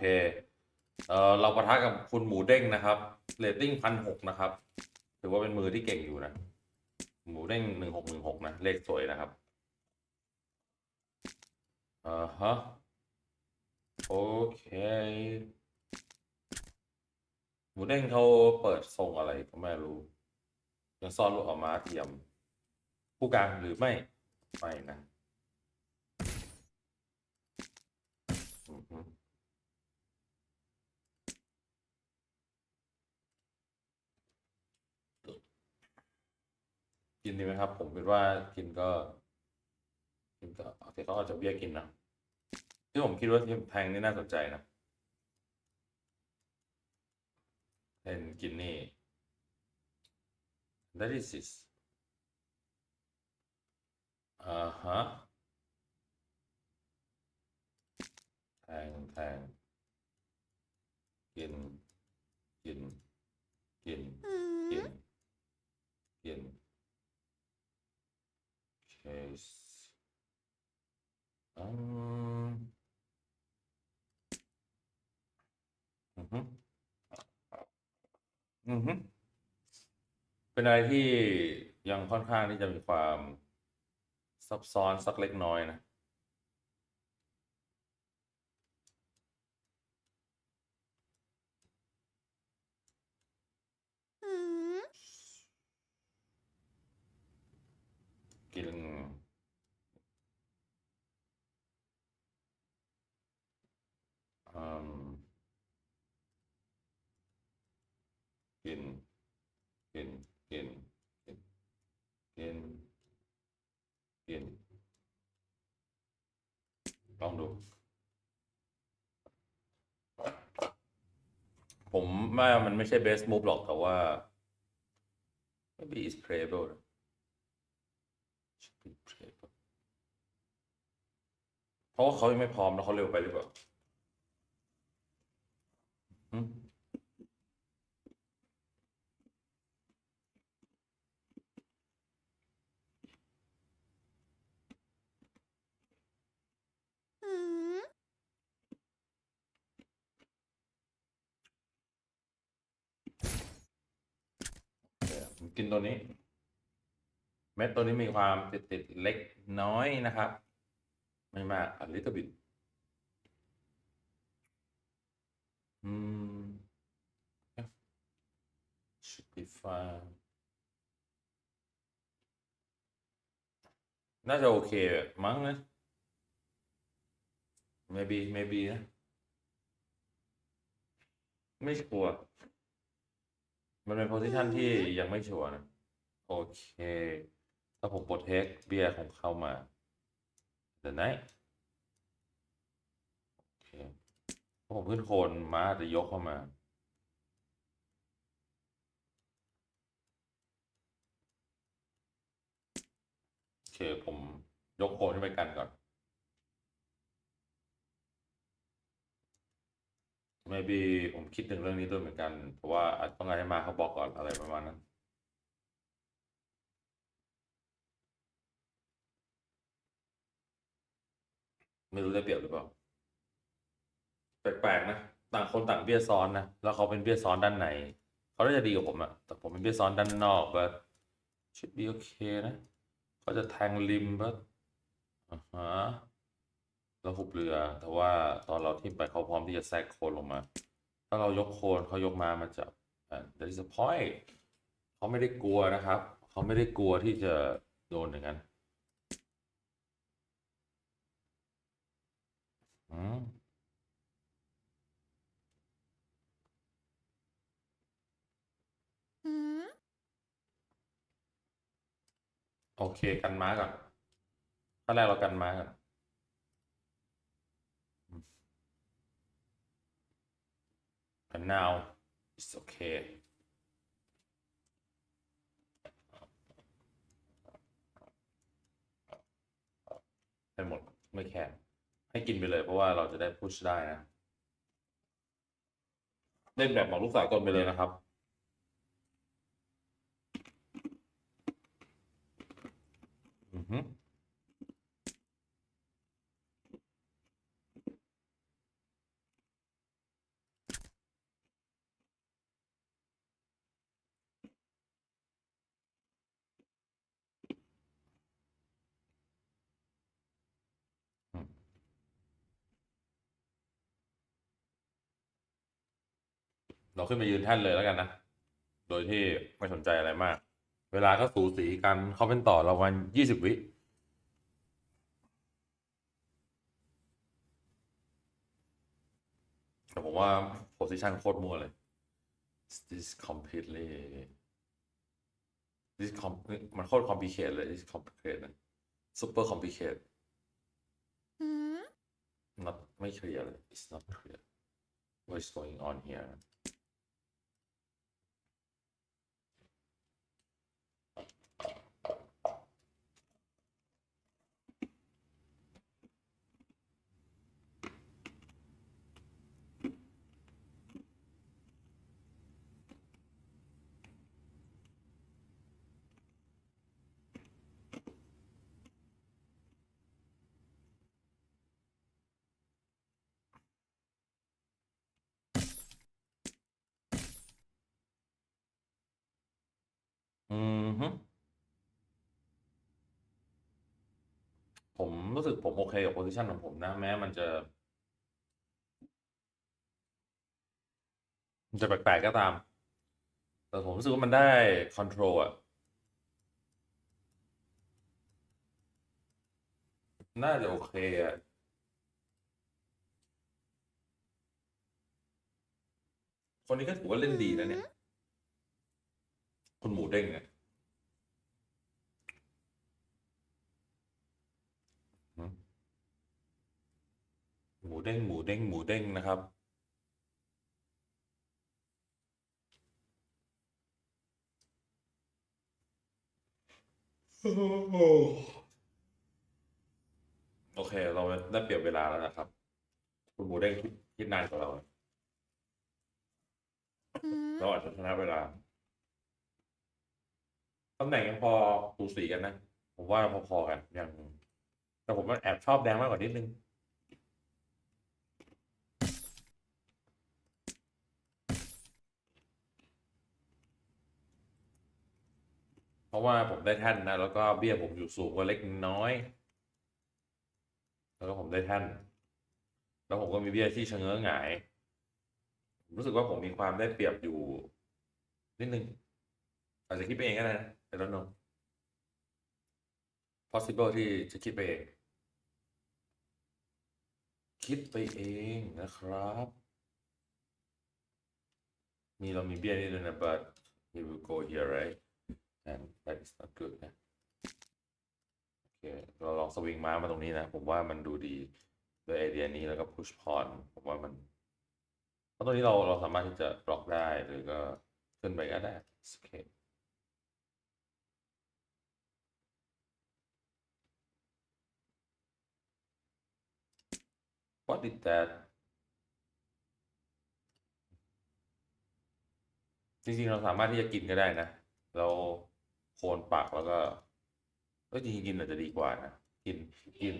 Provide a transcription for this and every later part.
เคเออเราประทะกับคุณหมูเด้งนะครับเรตติ้งพันหกนะครับ ถือว่าเป็นมือที่เก่งอยู่นะ หมูเด้งหนึ่งหกหนึ่งหกนะ เลขสวยนะครับอ่าฮะโอเค หมูเด้งเขาเปิดทรงอะไรก็ไม่รู้ยังซ่อนลูกออกมาเทียม ผู้กลางหรือไม่ ไม่นะอือฮึ กินดีไหมครับ ผมคิดว่ากินก็ กินก็โอเคเขาอาจจะเบี้ยกินนะที่ผมคิดว่าทีมแทงนี่น่าสนใจนะเล่นกินนี่ that is this อ่าฮะแทงแทงกินกินกินกินกิน es um, เป็นอะไรที่ยังค่อนข้างที่จะมีความซับซ้อนสักเล็กน้อยนะ กินอืมกินกินกินกินกินกินลองดู ผมว่ามันไม่ใช่ best move หรอกแต่ว่า maybe it's playable นะ should be playable เพราะว่าเขายังไม่พร้อมแล้วเขาเร็วไปหรือเปล่าอืมโอเคผมกินตัวนี้ เม็ดตัวนี้มีความติดติดๆเล็กน้อยนะครับ ไม่มาก a little bit อืม should be fine น่าจะโอเคมั้งนะ maybe maybe นะไม่ชัวร์มันเป็นโพซิชันที่ยังไม่ชัวร์นะ โอเค ถ้าผมโปรเทคเบียร์ของเข้ามาเดี๋ยวนะโอเคพราผมขึ้นโคนม้าจะยกเข้ามา โอเค ผมยกโคนขึ้นไปกันก่อน maybe ผมคิดถึงเรื่องนี้ด้วยเหมือนกัน เพราะว่าอาจต้องการให้มาเขาบอกก่อนอะไรประมาณนั้น ไม่รู้ได้เปรียบหรือเปล่า แปลกๆนะ ต่างคนต่างเบี้ยซ้อนนะ แล้วเขาเป็นเบี้ยซ้อนด้านใน เขาน่าจะดีกว่าผมอะแต่ผมเป็นเบี้ยซ้อนด้านนอก but should be okay นะ เขาจะแทงริม but อ่าฮะแล้วหุบเรือ แต่ว่าตอนเราทิ่มไปเขาพร้อมที่จะแทรกโคนลงมา ถ้าเรายกโคนเขายกมามันจะอ่า that is the point เขาไม่ได้กลัวนะครับ เขาไม่ได้กลัวที่จะโดนอย่างนั้น อืมโอเคกันม้าก่อนขั้นแรกเรากันม้าก่อน and now it's okay ให้หมดไม่แคร์ ให้กินไปเลยเพราะว่าเราจะได้พุชได้นะเล่นแบบหมอกลูกสากลไปเลยนะครับ เราขึ้นมายืนแท่นเลยแล้วกันนะ โดยที่ไม่สนใจอะไรมาก เวลาก็สูสีกันเขาเป็นต่อเราวันยี่สิบวิแต่ผมว่า position โคตรมั่วเลย this completely this com มันโคตร complicated เลย this complicated นะ super complicated หืม not ไม่เคลียร์เลย it's not clear what is going on here ฮึผมรู้สึกผมโอเคกับโพซิชันของผมนะ แม้มันจะ มันจะแปลกๆก็ตาม แต่ผมรู้สึกว่ามันได้คอนโทรลอะน่าจะโอเคอะคนนี้ก็ถือว่าเล่นดีนะเนี่ย คุณหมูเด้งเนี่ยหืมหมูเด้งหมูเด้งหมูเด้งนะครับ โอเค เราได้เปรียบเวลาแล้วนะครับ คุณหมูเด้งคิดคิดนานกว่าเราหืมเราอาจจะชนะเวลา ตำแหน่งยังพอสูสีกันนะ ผมว่าพอๆกันยังแต่ผมว่าแอบชอบแดงมากกว่านิดนึง เพราะว่าผมได้ท่านนะ แล้วก็เบี้ยผมอยู่สูงกว่าเล็กน้อย แล้วก็ผมได้ท่าน แล้วผมก็มีเบี้ยที่ชะเง้อหงายรู้สึกว่าผมมีความได้เปรียบอยู่นิดนึงอาจจะคิดไปเองก็ได้นะ I don't know possible ที่จะคิดไปเอง คิดไปเองนะครับ มีเรามีเบี้ยนี่ด้วยนะ but he will go here right and that is not good นะโอเคเราลองสวิงม้ามาตรงนี้นะ ผมว่ามันดูดีด้วยไอเดียนี้แล้วก็ push pawn ผมว่ามันเพราะตรงนี้เราเราสามารถที่จะบล็อกได้หรือก็ขึ้นไปก็ได้โอเค What did that จริงๆ เราสามารถที่จะกินก็ได้นะ เราโคนปักแล้วก็เอ้ยจริงๆกินอาจจะดีกว่านะ กินกิน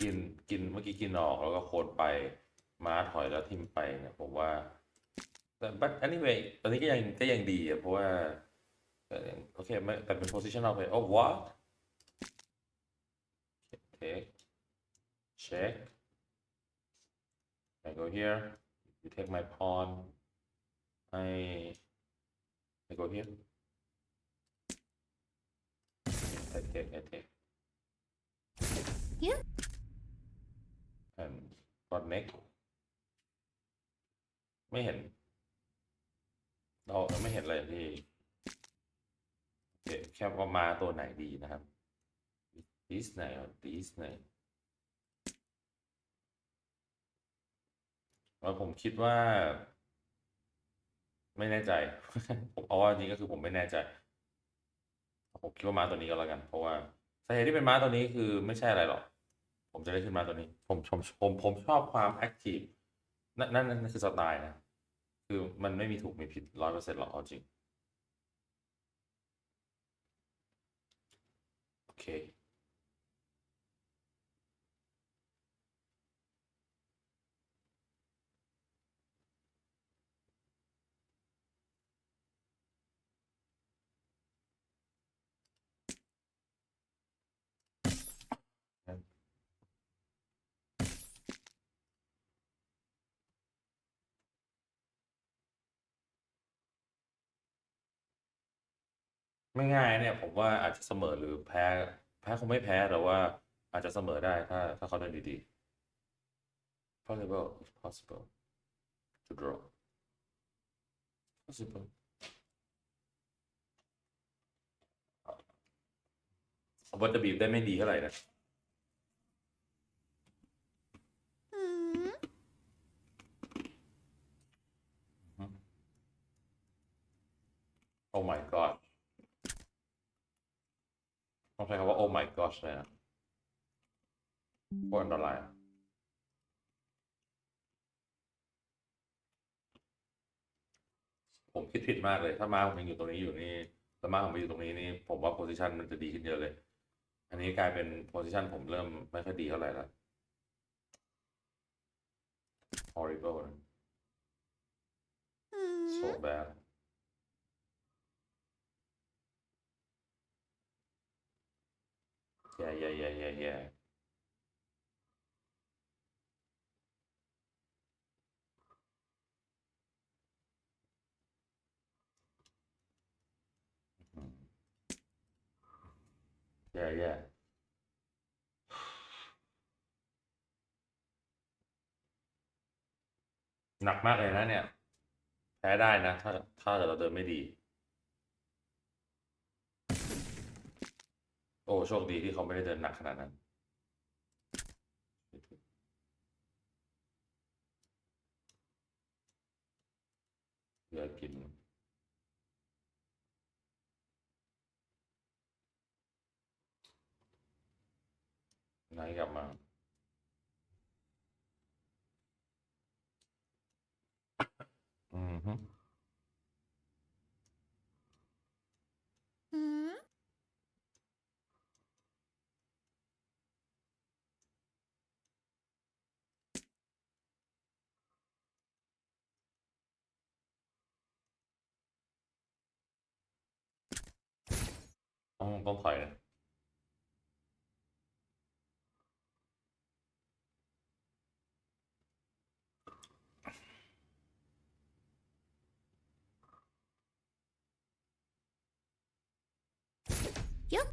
กินกินเมื่อกี้กินออกแล้วก็โคนไปม้าถอยแล้วทิมไปเนี่ยผมว่า แต่ but anyway ตอนนี้ก็ยังก็ยังดีอะเพราะว่าเอ่อโอเคไม่แต่เป็น positional play oh what take check I go here you take my pawn I I go here I take I take Yeah. and what next ไม่เห็น เราไม่เห็นอะไรที่โอเคแค่ว่ามาตัวไหนดีนะครับ this ไหนอะ this ไหน แล้วผมคิดว่า ไม่แน่ใจ ผมเอาว่าจริงก็คือผมไม่แน่ใจ ผมคิดว่าม้าตัวนี้ก็แล้วกัน เพราะว่าสาเหตุที่เป็นม้าตัวนี้คือไม่ใช่อะไรหรอก ผมจะได้ขึ้นมาตัวนี้ ผมผมผมผมชอบความแอคทีฟนั่นนั่นนั่นคือสไตล์นะ คือมันไม่มีถูกมีผิดร้อยเปอร์เซ็นต์หรอกเอาจริง โอเค ไม่ง่ายเนี่ย ผมว่าอาจจะเสมอหรือแพ้ แพ้คงไม่แพ้แต่ว่าอาจจะเสมอได้ถ้า ถ้าเขาเดินดีๆ possible it's possible to draw possible ผมว่าจะบีบได้ไม่ดีเท่าไหร่นะ อืม Oh my god ต้องใช้คำว่า Oh my gosh เลยนะโคตรอันตรายอะผมคิดผิดมากเลย ถ้ามาผมยังอยู่ตรงนี้อยู่นี่แล้วมาผมไปอยู่ตรงนี้นี่ ผมว่าโพซิชันมันจะดีขึ้นเยอะเลย อันนี้กลายเป็นโพซิชันผมเริ่มไม่ค่อยดีเท่าไหร่แล้ว horrible นะอืม so bad yeah yeah yeah yeah yeah yeah yeah หนักมากเลยนะเนี่ย แพ้ได้นะ ถ้าถ้าเกิดเราเดินไม่ดี อ้โชคดีที่เขาไม่ได้เดินหนักขนาดนั้นเลือกินไหนกลับมาอืมฮึ ต้องต้องถอยนะยุบ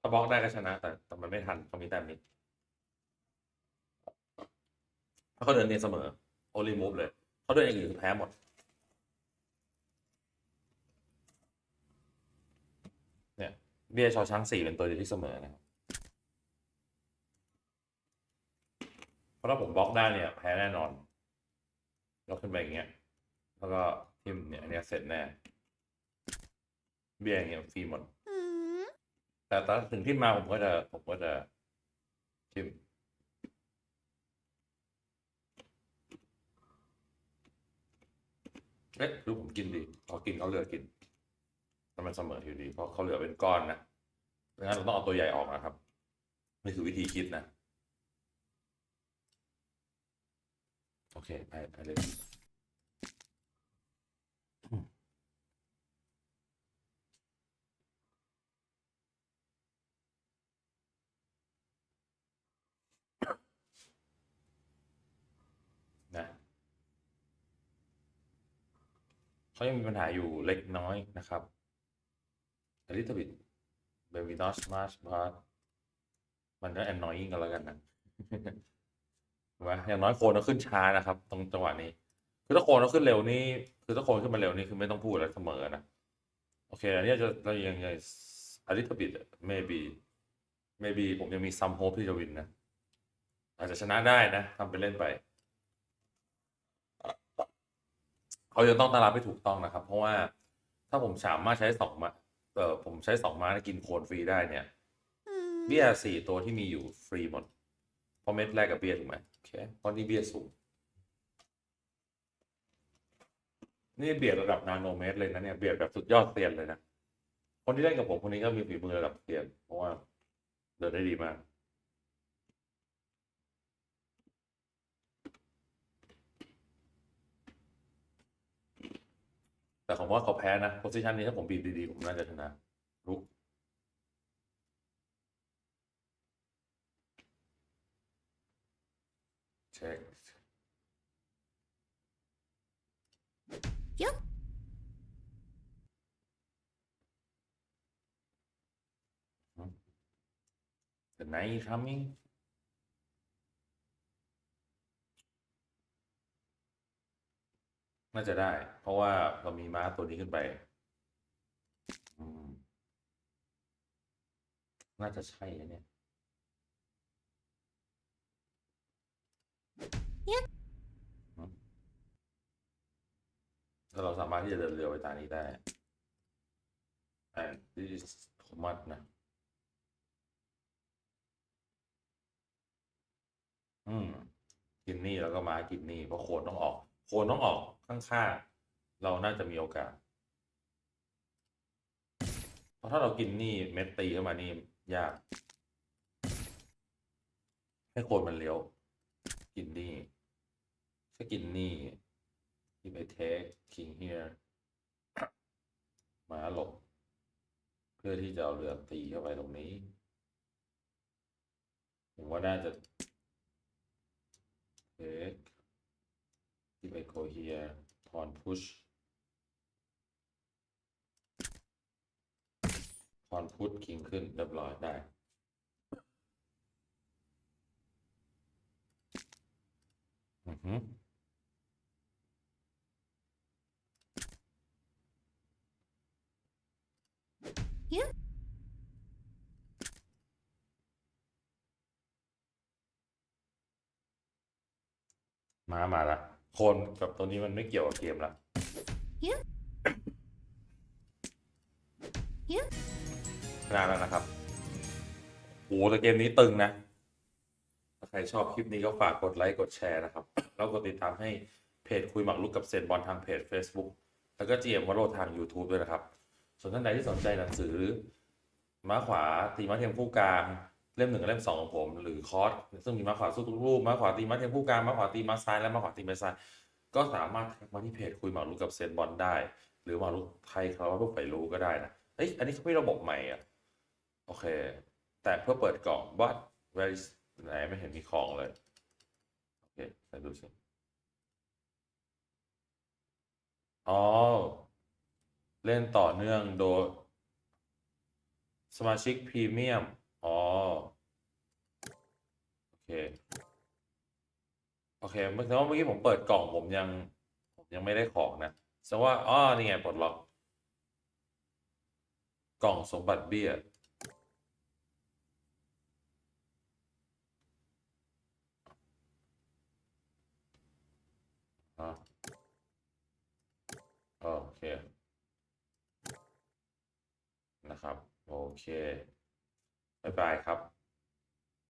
ถ้าบล็อกได้ก็ชนะ แต่แต่มันไม่ทันเขามีแต้มนี้ถ้า เขาเดินเนี่ยเสมอโอลิมูฟเลยเขาเดินอย่างอื่นคือแพ้หมดเนี่ยเบี้ยชอช้างสี่เป็นตัวเดียวที่เสมอนะครับเพราะถ้าผมบล็อกได้เนี่ยแพ้แน่นอนยกขึ้นไปอย่างเงี้ย แล้วก็ทิมเนี่ยอันเนี้ยเสร็จแน่ เบี้ยอย่างเงี้ยฟรีหมดอืมแต่ถ้าถึงที่มาผมก็จะผมก็จะทิม เอ๊ะลูกผมกินดีพอกินเขาเหลือกินแต่มันเสมออยู่ดีเพราะเขาเหลือเป็นก้อนนะดังนั้นเราต้องเอาตัวใหญ่ออกนะครับนี่คือวิธีคิดนะ โอเค ไปไปเลย เขายังมีปัญหาอยู่เล็กน้อยนะครับ a little bit maybe not much but มันก็ annoying กันแล้วกันนะถูกไหมอย่างน้อยโคนเราขึ้นช้านะครับ ตรงจังหวะนี้ คือถ้าโคนเราขึ้นเร็วนี่คือถ้าโคนขึ้นมาเร็วนี่คือไม่ต้องพูดแล้วเสมอนะ โอเค อันนี้จะเรายังยัง a little bit maybe maybe ผมยังมี some hope ที่จะวินนะ อาจจะชนะได้นะทำไปเล่นไป เขาจะต้องตั้งรับให้ถูกต้องนะครับ เพราะว่าถ้าผมสามารถใช้สองมาเออผมใช้สองม้ากินโคนฟรีได้เนี่ยอืมเบี้ยสี่ตัวที่มีอยู่ฟรีหมดเพราะเม็ดแรกกับเบี้ยถูกไหมโอเคเพราะนี่เบี้ยสูงนี่เบียดระดับนาโนเมตรเลยนะเนี่ยเบียดแบบสุดยอดเซียนเลยนะคนที่เล่นกับผมคนนี้ก็มีฝีมือระดับเซียนเพราะว่าเดินได้ดีมาก แต่ผมว่าเขาแพ้นะโพซิชันนี้ถ้าผมบีบดีๆ ผมน่าจะชนะลุก check ยึบ The night coming น่าจะได้ เพราะว่าเรามีม้าตัวนี้ขึ้นไปอืมน่าจะใช่นะเนี่ยยึบอืมแล้วเราสามารถที่จะเดินเรือไปตามนี้ได้ and this is Thomas นะ อืม กินนี่แล้วก็มากินนี่เพราะโคนต้องออก โคนต้องออกข้างๆเราน่าจะมีโอกาส เพราะถ้าเรากินนี่เม็ดตีเข้ามานี่ยาก ให้โคนมันเลี้ยว กินนี่ถ้ากินนี่ที่ไปเทคคิงเฮียมาหลบ เพื่อที่จะเอาเรือตีเข้าไปตรงนี้ ผมว่าน่าจะ take keep echo here pawn push pawn push king ขึ้นเรียบร้อยได้ อือหือมา มาละ คนกับตัวนี้มันไม่เกี่ยวกับเกมละยึบยึบนานแล้วนะครับโหแต่เกมนี้ตึงนะ ถ้าใครชอบคลิปนี้ก็ฝากกดไลค์กดแชร์นะครับ แล้วกดติดตามให้เพจคุยหมักลุกกับเซนบอลทางเพจ Facebook แล้วก็ GM วโรทาง YouTube ด้วยนะครับ ส่วนท่านใดที่สนใจหนังสือ ม้าขวาตีม้าเทียมคู่กลาง เล่มหนึ่งกับเล่มสองของผม หรือคอร์สซึ่งมีม้าขวาสู้ทุกรูปม้าขวาตีม้าเทียมคู่กลางม้าขวาตีม้าซ้ายและม้าขวาตีม้าซ้ายก็สามารถมาที่เพจคุยหมากรุกกับเซนบอลได้ หรือหมากรุกไทยเขาว่าพวกไปรู้ก็ได้นะเอ้ยอันนี้เขาไม่ระบบใหม่อะโอเค แต่เพื่อเปิดกล่องบัต where is ไหนไม่เห็นมีของเลยโอเคไปดูสิอ๋อเล่นต่อเนื่องโดยสมาชิกพรีเมียม เค โอเคเมื่อแสดงว่าเมื่อกี้ผมเปิดกล่องผมยัง ผมยังไม่ได้ของนะแสดงว่าอ๋อนี่ไงปลดล็อก กล่องสมบัติเบี้ยโอเค นะครับ โอเค บ๊ายบายครับ